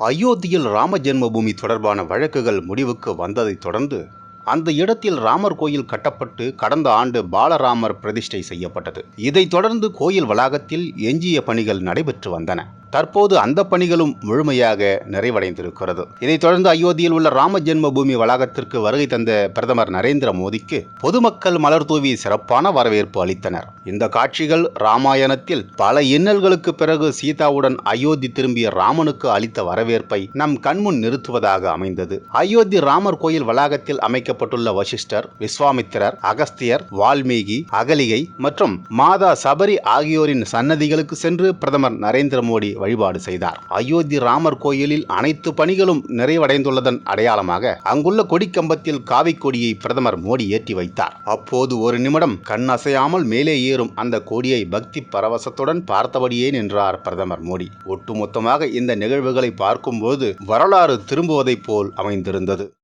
அயோத்தியில் ராம ஜென்மபூமி தொடர்பான வழக்குகள் முடிவுக்கு வந்ததைத் தொடர்ந்து அந்த இடத்தில் ராமர் கோயில் கட்டப்பட்டு கடந்த ஆண்டு பாலராமர் பிரதிஷ்டை செய்யப்பட்டது. இதைத் தொடர்ந்து கோயில் வளாகத்தில் எஞ்சிய பணிகள் நடைபெற்று வந்தன. தற்போது அந்த பணிகளும் முழுமையாக நிறைவடைந்திருக்கிறது. இதைத் தொடர்ந்து அயோத்தியில் உள்ள ராம ஜென்மபூமி வளாகத்திற்கு வருகை தந்த பிரதமர் நரேந்திர மோடிக்கு பொதுமக்கள் மலர் தூவி சிறப்பான வரவேற்பு அளித்தனர். இந்த காட்சிகள் ராமாயணத்தில் பல இன்னல்களுக்கு பிறகு சீதாவுடன் அயோத்தி திரும்பிய ராமனுக்கு அளித்த வரவேற்பை நம் கண்முன் நிறுத்துவதாக அமைந்தது. அயோத்தி ராமர் கோயில் வளாகத்தில் அமைக்கப்பட்டுள்ள வசிஷ்டர் விஸ்வாமித்திரர் அகஸ்தியர் வால்மீகி அகலிகை மற்றும் மாதா சபரி ஆகியோரின் சன்னதிகளுக்கு சென்று பிரதமர் நரேந்திர மோடி வழிபாடு செய்தார். அயோத்தி ராமர் கோயிலில் அனைத்து பணிகளும் நிறைவடைந்துள்ளதன் அடையாளமாக அங்குள்ள கொடிக்கம்பத்தில் காவிக் கொடியை பிரதமர் மோடி ஏற்றி வைத்தார். அப்போது ஒரு நிமிடம் கண் அசையாமல் மேலே ஏறும் அந்த கொடியை பக்தி பரவசத்துடன் பார்த்தபடியே நின்றார் பிரதமர் மோடி. ஒட்டுமொத்தமாக இந்த நிகழ்வுகளை பார்க்கும்போது வரலாறு திரும்புவதைப் போல் அமைந்திருந்தது.